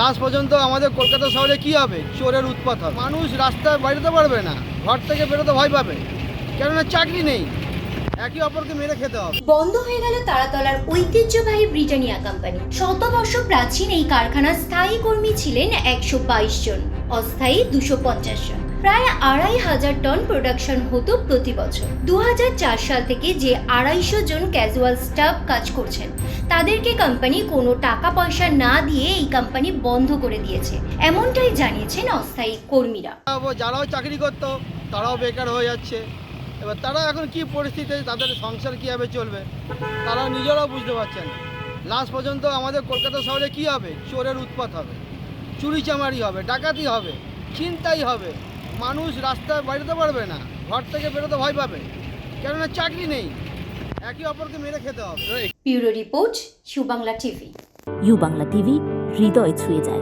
Last পর্যন্ত আমাদের কলকাতা শহরে কি হবে? চোরের উৎপাত হবে। মানুষ রাস্তায় বাড়িতে পারবে না। ঘর থেকে বেরোতে ভয় পাবে। কেননা চাকরি নেই। একে অপরকে মেরে খেতে হবে। বন্ধ হয়ে গেল তারাতলার ঐতিহ্যবাহী ব্রিটানিয়া কোম্পানি। শতবর্ষ প্রাচীন এই কারখানার স্থায়ী কর্মী ছিলেন একশো বাইশ জন। অস্থায়ী দুশো জন। প্রায় আড়াই হাজার টন প্রোডাকশন হতো প্রতি বছর। দু হাজার চার সাল থেকে যে আড়াইশো জন ক্যাজুয়াল স্টাফ কাজ করছেন, তাদেরকে কোম্পানি কোনো টাকা পয়সা না দিয়ে এই কোম্পানি বন্ধ করে দিয়েছে। এমনটাই জানিয়েছেন অস্থায়ী কর্মীরা। যারাও চাকরি করতো, তারাও বেকার হয়ে যাচ্ছে। এবার তারা এখন কি পরিস্থিতি তাদের সংসার কীভাবে চলবে, তারা নিজেরাও বুঝতে পারছেন লাস্ট পর্যন্ত আমাদের কলকাতা শহরে কি হবে? চোরের উৎপাত হবে চুরি চামারি হবে, ডাকাতি হবে চিন্তাই হবে। মানুষ রাস্তায় বাড়িতে পারবে না ঘর থেকে বেরোতে ভয় পাবে। কেননা চাকরি নেই একে অপরকে মেরে খেতে হবে। ব্যুরো রিপোর্ট সুবাংলা টিভি। ইউ বাংলা টিভি হৃদয় ছুঁয়ে যায়।